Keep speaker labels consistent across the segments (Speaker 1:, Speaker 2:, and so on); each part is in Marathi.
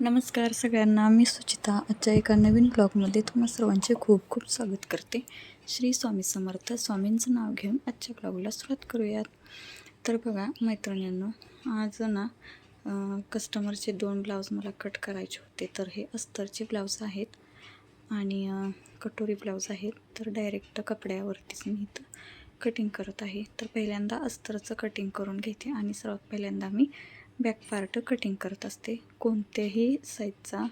Speaker 1: नमस्कार सगळ्यांना मी सुचिता. आजच्या एका नवीन ब्लॉगमध्ये तुम्हा सर्वांचे खूप खूप स्वागत करते. श्री स्वामी समर्थ स्वामींचं नाव घेऊन आजच्या ब्लॉगला सुरुवात करूयात. तर बघा मैत्रिणींनो आज ना कस्टमरचे दोन ब्लाऊज मला कट करायचे होते. तर हे अस्तरचे ब्लाऊज आहेत आणि कटोरी ब्लाऊज आहेत. तर डायरेक्ट कपड्यावरतीच मी इथं कटिंग करत आहे. तर पहिल्यांदा अस्तरचं कटिंग करून घेते आणि सर्वात पहिल्यांदा मी बॅकपार्ट कटिंग करत असते. कोणत्याही साईजचा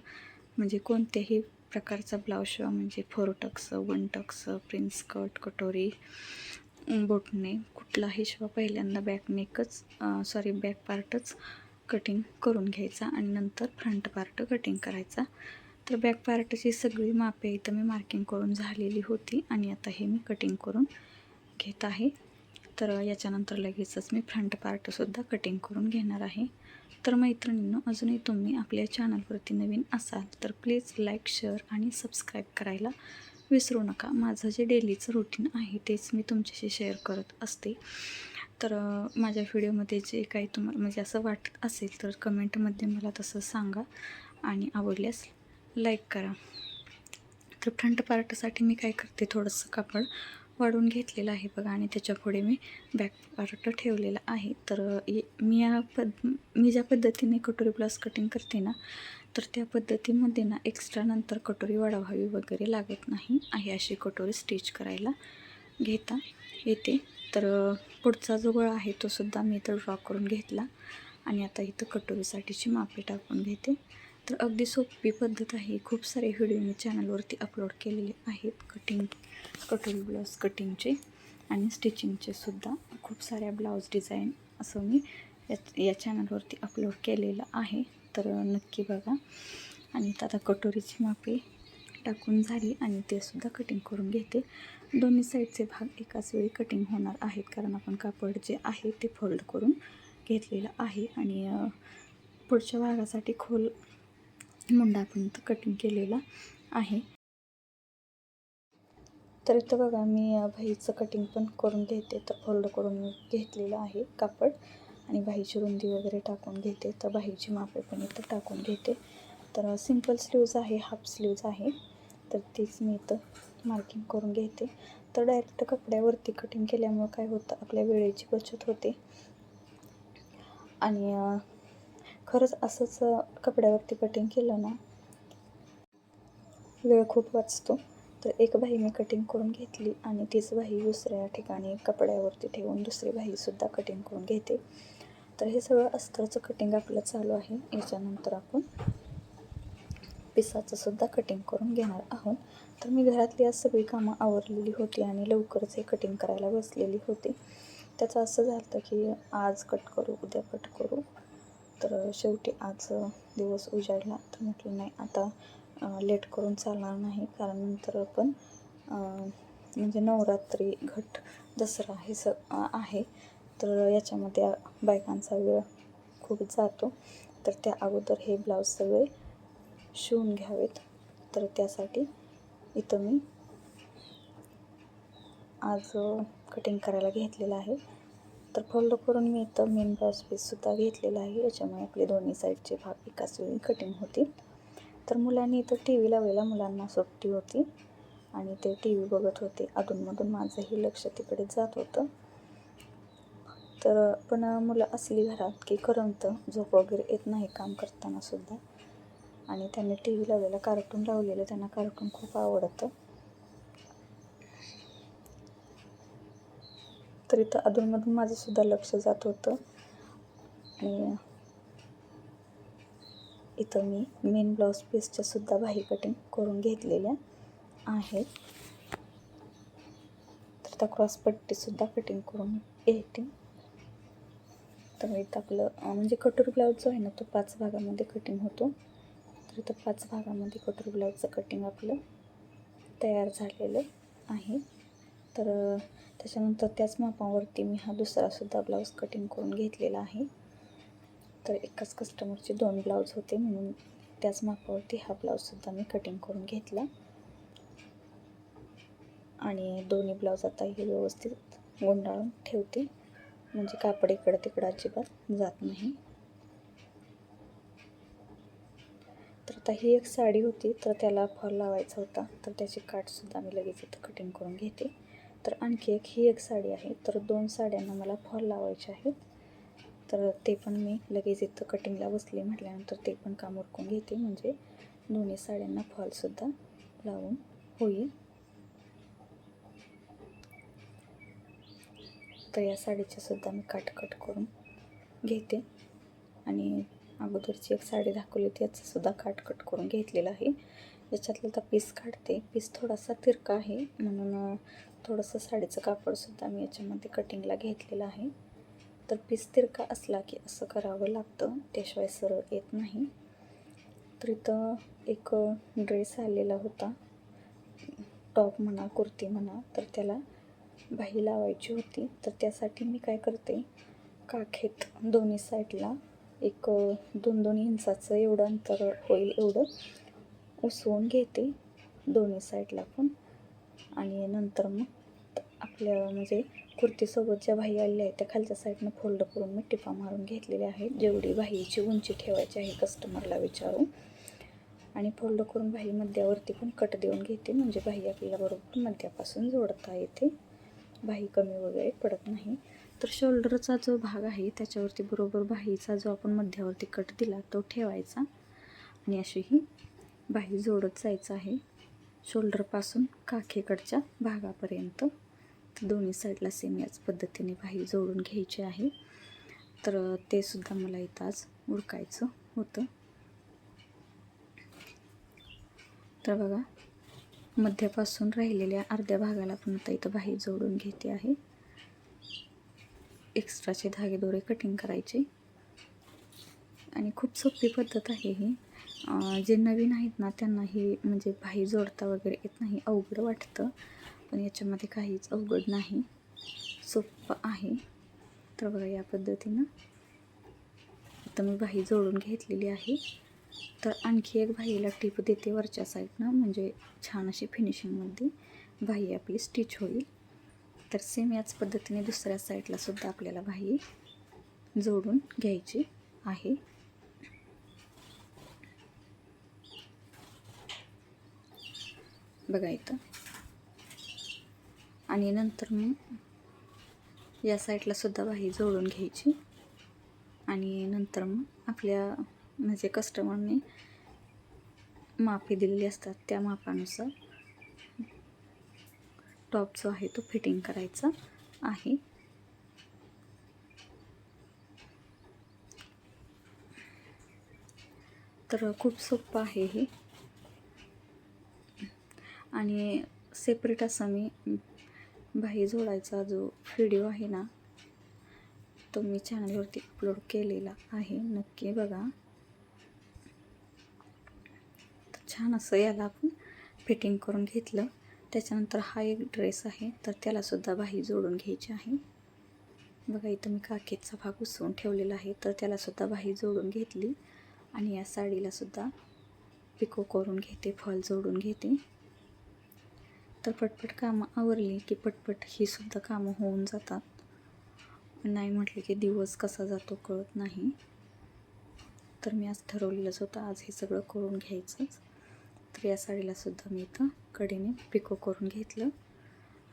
Speaker 1: म्हणजे कोणत्याही प्रकारचा ब्लाऊज शिवा म्हणजे four tucks one tucks prince cut कटोरी बोटने कुठलाही शिवा पहिल्यांदा बॅकनेकच सॉरी बॅक पार्टच कटिंग करून घ्यायचा आणि नंतर फ्रंट पार्ट कटिंग करायचा. तर बॅक पार्टची सगळी मापे इथं मी मार्किंग करून झालेली होती आणि आता हे मी कटिंग करून घेत आहे. तर याच्यानंतर लगेचच मी फ्रंट पार्टसुद्धा कटिंग करून घेणार आहे. तर मैत्रिणींनो अजूनही तुम्ही आपल्या चॅनलवरती नवीन असाल तर प्लीज लाईक शेअर आणि सबस्क्राईब करायला विसरू नका. माझं जे डेलीचं रुटीन आहे तेच मी तुमच्याशी शेअर करत असते. तर माझ्या व्हिडिओमध्ये जे काही तुम्हाला म्हणजे असं वाटत असेल तर कमेंटमध्ये मला तसं सांगा आणि आवडल्यास लाईक करा. तर फ्रंट पार्टसाठी मी काय करते थोडंसं कापड वाढून घेतलेलं आहे बघा. आणि त्याच्या पुढे मी बॅक पार्ट ठेवलेला आहे. तर ये- मी या पद मी ज्या पद्धतीने कटोरी ब्लाउज कटिंग करते ना तर त्या पद्धतीमध्ये ना एक्स्ट्रा नंतर कटोरी वाढवावी वगैरे लागत नाही. आहे अशी कटोरी स्टिच करायला. घेता येते. तर पुढचा जो गळा आहे तो सुद्धा मी इथं ड्रॉ करून घेतला. आणि आता इथं कटोरीसाठीची मापे टाकून घेते. तर अगदी सोपी पद्धत आहे. खूप सारे व्हिडिओ मी चॅनलवरती अपलोड केलेले आहेत. कटिंग कटोरी ब्लाऊज कटिंगचे आणि स्टिचिंगचे सुद्धा. खूप साऱ्या ब्लाऊज डिझाईन असं मी या या चॅनलवरती अपलोड केलेलं आहे. तर नक्की बघा. आणि आता कटोरीची मापे टाकून झाली आणि ते सुद्धा कटिंग करून घेते. दोन्ही साईडचे भाग एकाच वेळी कटिंग होणार आहेत कारण आपण कापड जे आहे ते फोल्ड करून घेतलेलं आहे. आणि पुढच्या भागासाठी खोल मुंडापर्यंत कटिंग केलेला आहे. तर इथं बघा मी भाईचं बाहीचं कटिंग पण करून घेते. तर फोल्ड करून घेतलेलं आहे कापड आणि बाहीची रुंदी वगैरे टाकून घेते. तर बाहीची मापे पण इथं टाकून घेते. तर सिंपल स्लीव्ज आहे हाफ स्लीव्ज आहे. तर तीच मी इथं मार्किंग करून घेते. तर डायरेक्ट कपड्यावरती कटिंग केल्यामुळं काय होतं आपल्या वेळेची बचत होते. आणि खरंच असंच कपड्यावरती कटिंग केलं ना वेळ खूप वाचतो. तर एक बाही मी कटिंग करून घेतली आणि तीच बाही दुसऱ्या ठिकाणी कपड्यावरती ठेवून दुसरी बाहीसुद्धा कटिंग करून घेते. तर हे सगळं अस्तरचं कटिंग आपलं चालू आहे. याच्यानंतर आपण पिसाचं सुद्धा कटिंग करून घेणार आहोत. तर मी घरातली आज सगळी कामं आवरलेली होती आणि लवकरच हे कटिंग करायला बसलेली होती. त्याचं असं झालं की आज कट करू उद्या कट करू. तर शेवटी आज दिवस उजाडला. तर म्हटलं नाही आता लेट करून चालणार नाही. कारण नंतर पण म्हणजे नवरात्री घट दसरा हे स आहे. तर याच्यामध्ये बायकांचा वेळ खूप जातो. तर त्या अगोदर हे ब्लाऊज सगळे शिवून घ्यावेत. तर त्यासाठी इथं मी आज कटिंग करायला घेतलेलं आहे. तर फॉलो करून मी इथं मेन ब्लाऊज पीससुद्धा घेतलेला आहे. याच्यामुळे आपले दोन्ही साईडचे भाग एकाच वेळी कटिंग होतील. तर मुलांनी इथं टी व्ही लावलेला मुलांना सुट्टी होती. आणि ते टी व्ही बघत होते. अधूनमधून माझंही लक्ष तिकडे जात होतं. तर पण मुलं असली घरात की करमतं झोप वगैरे येत नाही काम करताना सुद्धा. आणि त्यांनी टी व्ही लावलेला कार्टून लावलेलं त्यांना कार्टून खूप आवडतं. तर इथं अधूनमधून माझं सुद्धा लक्ष जात होतं. आणि इथं मी मेन ब्लाऊज पीसच्यासुद्धा बाही कटिंग करून घेतलेल्या आहेत. तर त्या क्रॉस पट्टीसुद्धा कटिंग करून येते तर इथं आपलं म्हणजे कटोर ब्लाऊज जो आहे ना तो पाच भागामध्ये कटिंग होतो. तर इथं पाच भागामध्ये कटोर ब्लाऊजचं कटिंग आपलं तयार झालेलं आहे. तर त्याच्यानंतर त्याच मापावरती मी हा दुसरासुद्धा ब्लाऊज कटिंग करून घेतलेला आहे. तर एकाच कस्टमरचे दोन ब्लाऊज होते म्हणून त्याच मापावरती हा ब्लाऊजसुद्धा मी कटिंग करून घेतला. आणि दोन्ही ब्लाऊज आता हे व्यवस्थित गुंडाळून ठेवते. म्हणजे कापड इकडं तिकडं अजिबात जात नाही. तर आता ही एक साडी होती तर त्याला फॉल लावायचा होता. तर त्याची काठसुद्धा मी लगेच इथं कटिंग करून घेते. तर आणखी एक ही एक साडी आहे. तर दोन साड्यांना मला फॉल लावायचे आहेत. तर ते पण मी लगेच इथं कटिंगला बसले म्हटल्यानंतर ते पण काम उरकून घेते. म्हणजे दोन्ही साड्यांना फॉलसुद्धा लावून होईल. तर या साडीचेसुद्धा मी काट कट करून घेते. आणि अगोदरची एक साडी दाखवली त्याचं सुद्धा काट कट करून घेतलेलं आहे. याच्यातलं तर पीस काढते. पीस थोडासा तिरका आहे. म्हणून थोडंसं साडीचं कापडसुद्धा मी याच्यामध्ये कटिंगला घेतलेलं आहे. तर पीस तिरका असला की असं करावं लागतं. त्याशिवाय सरळ येत नाही. तर इथं एक ड्रेस आलेला होता. टॉप म्हणा कुर्ती म्हणा तर त्याला बाही लावायची होती. तर त्यासाठी मी काय करते काखेत दोन्ही साईडला एक दोन दोन इंचाचं एवढं अंतर होईल एवढं उसवून घेते दोन्ही साईडला पण. आणि नंतर मग आपल्या म्हणजे कुर्तीसोबत ज्या बाही आलेल्या आहेत त्या खालच्या साईडनं फोल्ड करून मी टिपा मारून घेतलेल्या आहेत. जेवढी बाहीची उंची ठेवायची आहे कस्टमरला विचारून. आणि फोल्ड करून बाही मध्यावरती पण कट देऊन घेते म्हणजे बाही आपल्याला बरोबर मध्यापासून जोडता येते. बाही कमी वगैरे पडत नाही. तर शोल्डरचा जो भाग आहे त्याच्यावरती बरोबर बाहीचा जो आपण मध्यावरती कट दिला तो ठेवायचा. आणि अशी ही बाही जोडत जायचं आहे शोल्डरपासून काखेकडच्या भागापर्यंत. तर दोन्ही साईडला सेम याच पद्धतीने बाही जोडून घ्यायची आहे. तर ते सुद्धा मला इथं आज उडकायचं होतं. तर बघा मध्यापासून राहिलेल्या अर्ध्या भागाला पण आता इथं बाही जोडून घेते आहे. एक्स्ट्राचे धागे दोरे कटिंग करायचे. आणि खूप सोपी पद्धत आहे ही. जे नवीन आहेत ना त्यांना ही म्हणजे बाही जोडता वगैरे येत नाही अवघड वाटतं. पण याच्यामध्ये काहीच अवघड नाही. सोपं आहे. तर बघा या पद्धतीनं आता मी बाही जोडून घेतलेली आहे. तर आणखी एक बाहीला टिप देते वरच्या साईडनं. म्हणजे छान अशी फिनिशिंगमध्ये बाही आपली स्टिच होईल. तर सेम याच पद्धतीने दुसऱ्या साईडला सुद्धा आपल्याला बाही जोडून घ्यायची आहे. बघा इथं. आणि नंतर मग या साईडला सुद्धा बाही जोडून घ्यायची. आणि नंतर मग आपल्या म्हणजे कस्टमरने मापे दिलेली असतात त्या मापानुसार. टॉप जो आहे तो फिटिंग करायचा आहे. तर खूप सोपं आहे हे. आणि सेपरेट असा मी भाई जोडायचा जो व्हिडिओ आहे ना तो मी चॅनलवरती अपलोड केलेला आहे. नक्की बघा. तर छान असं याला आपण फिटिंग करून घेतलं. त्याच्यानंतर हा एक ड्रेस आहे तर त्यालासुद्धा बाही जोडून घ्यायची आहे. बघा इथं मी काकेचा भाग उसवून ठेवलेला आहे तर त्यालासुद्धा बाही जोडून घेतली. आणि या साडीलासुद्धा पिको करून घेते फॉल जोडून घेते. तर पटपट कामं आवरली की पटपट ही सुद्धा कामं होऊन जातात. नाही म्हटले की दिवस कसा जातो कळत नाही. तर मी आज ठरवलेलंच होतं आज हे सगळं करून घ्यायचंच. तर या साडीला सुद्धा मी इथं कडेने पिको करून घेतलं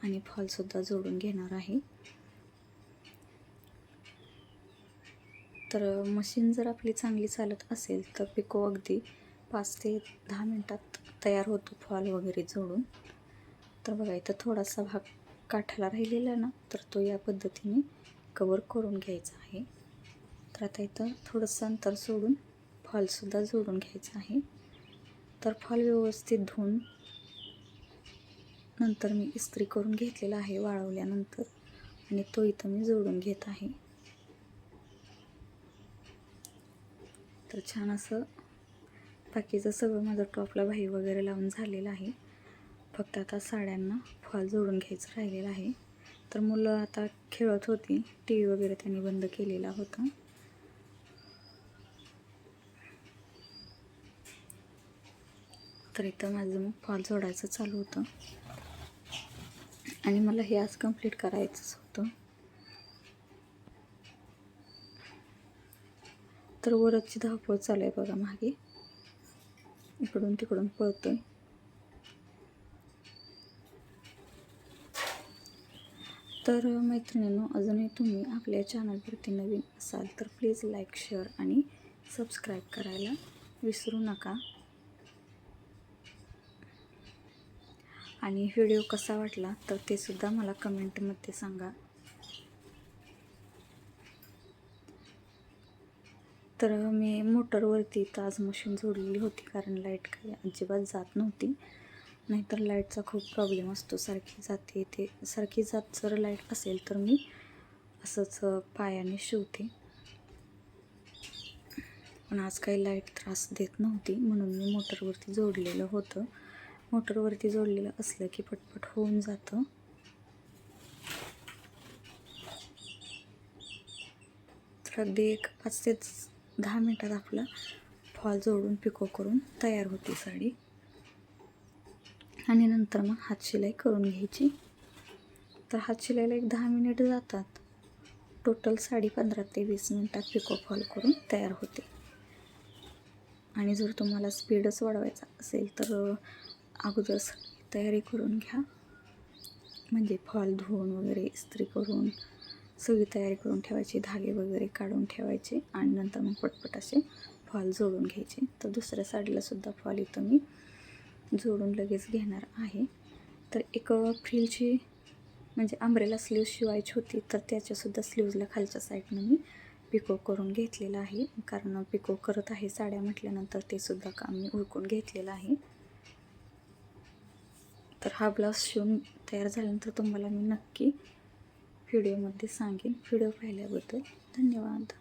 Speaker 1: आणि फॉलसुद्धा जोडून घेणार आहे. तर मशीन जर आपली चांगली चालत असेल तर पिको अगदी पाच ते दहा मिनटात तयार होतो फॉल वगैरे जोडून. तर बघा इथं थोडासा भाग काठाला राहिलेला ना तर तो या पद्धतीने कवर करून घ्यायचा आहे. तर आता इथं थोडंसं अंतर सोडून फॉलसुद्धा जोडून घ्यायचा आहे. तर फॉल व्यवस्थित धुवून नंतर मी इस्त्री करून घेतलेला आहे वाळवल्यानंतर. आणि तो इथं मी जोडून घेत आहे. तर छान असं बाकीचं सगळं माझं टॉपला भाई वगैरे लावून झालेलं आहे. फक्त आता साड्यांना फॉल जोडून घ्यायचं राहिलेलं आहे. तर मुलं आता खेळत होती. टी व्ही वगैरे त्यांनी बंद केलेला होता. तर इथं माझं मग फॉल जोडायचं चालू होतं. आणि मला हे आज कंप्लीट करायचंच होतं. तर वरची धावपळ चालू आहे बघा मागे. इकडून तिकडून पळतोय. तर मैत्रिणींनो अजूनही तुम्ही आपल्या चॅनलवरती नवीन असाल तर प्लीज लाईक शेअर आणि सबस्क्राईब करायला विसरू नका. आणि व्हिडिओ कसा वाटला तर ते सुद्धा मला कमेंटमध्ये सांगा. तर मी मोटरवरती ताज मशीन जोडलेली होती कारण लाइट काही अजिबात जात नव्हती. नाहीतर लाईटचा खूप प्रॉब्लेम असतो. सारखी जाते येते. सारखी जात जर लाइट असेल तर मी असंच पायाने शिवते. पण आज काही लाइट त्रास देत नव्हती म्हणून मी मोटरवरती जोडलेलं होतं. मोटरवरती जोडलेलं असलं की पटपट होऊन जातं. तर अगदी एक पाच ते दहा मिनटात आपला फॉल जोडून पिको करून तयार होती साडी. आणि नंतर मग हातशिलाई करून घ्यायची. तर हातशिलाईला एक दहा मिनिट जातात. टोटल साडी पंधरा ते वीस मिनटात पिको फॉल करून तयार होते. आणि जर तुम्हाला स्पीडच वाढवायचा असेल तर अगोदर तयारी करून घ्या. म्हणजे फॉल धुवून वगैरे इस्त्री करून सगळी तयारी करून ठेवायची धागे वगैरे काढून ठेवायचे. आणि नंतर मग पटपट असे फॉल जोडून घ्यायचे. तर दुसऱ्या साडीलासुद्धा फॉल इथं मी. जोडून लगेच घेणार आहे. तर एक फ्रिलची म्हणजे आंब्रेला स्लीव शिवायची होती तर त्याच्यासुद्धा स्लीव्जला खालच्या साईडनं मी पिको करून घेतलेलं आहे. कारण पिको करत आहे साड्या म्हटल्यानंतर ते सुद्धा काम मी उरकून घेतलेलं आहे. तर हा ब्लाऊज शिवून तयार झाल्यानंतर तुम्हाला मी नक्की व्हिडिओमध्ये सांगेन. व्हिडिओ पाहिल्याबद्दल धन्यवाद.